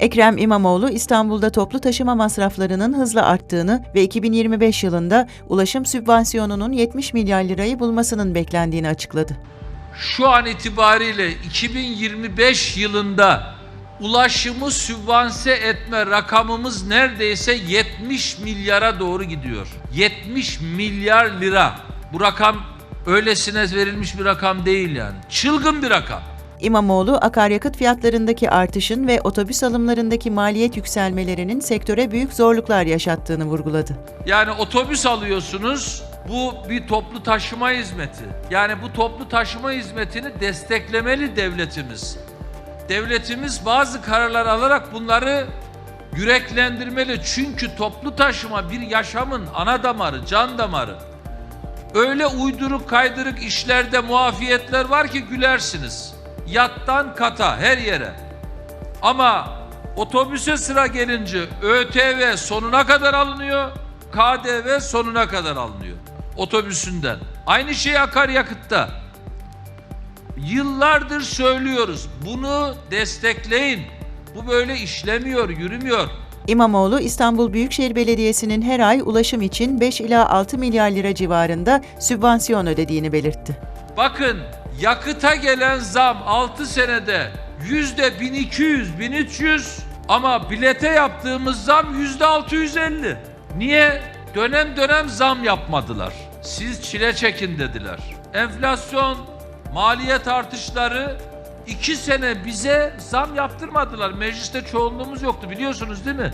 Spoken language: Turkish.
Ekrem İmamoğlu İstanbul'da toplu taşıma masraflarının hızla arttığını ve 2025 yılında ulaşım sübvansiyonunun 70 milyar lirayı bulmasının beklendiğini açıkladı. Şu an itibariyle 2025 yılında ulaşımı sübvanse etme rakamımız neredeyse 70 milyara doğru gidiyor. 70 milyar lira. Bu rakam öylesine verilmiş bir rakam değil yani. Çılgın bir rakam. İmamoğlu, akaryakıt fiyatlarındaki artışın ve otobüs alımlarındaki maliyet yükselmelerinin sektöre büyük zorluklar yaşattığını vurguladı. Yani otobüs alıyorsunuz. Bu bir toplu taşıma hizmeti. Yani bu toplu taşıma hizmetini desteklemeli devletimiz. Devletimiz bazı kararlar alarak bunları yüreklendirmeli. Çünkü toplu taşıma bir yaşamın ana damarı, can damarı. Öyle uyduruk kaydırık işlerde muafiyetler var ki gülersiniz. Yattan kata her yere. Ama otobüse sıra gelince ÖTV sonuna kadar alınıyor, KDV sonuna kadar alınıyor otobüsünden. Aynı şey akaryakıtta. Yıllardır söylüyoruz. Bunu destekleyin. Bu böyle işlemiyor, yürümüyor. İmamoğlu, İstanbul Büyükşehir Belediyesi'nin her ay ulaşım için 5 ila 6 milyar lira civarında sübvansiyon ödediğini belirtti. Bakın yakıta gelen zam 6 senede yüzde 1200, 1300 ama bilete yaptığımız zam yüzde 650. Niye? Dönem dönem zam yapmadılar. Siz çile çekin dediler. Enflasyon, maliyet artışları iki sene bize zam yaptırmadılar. Mecliste çoğunluğumuz yoktu biliyorsunuz değil mi?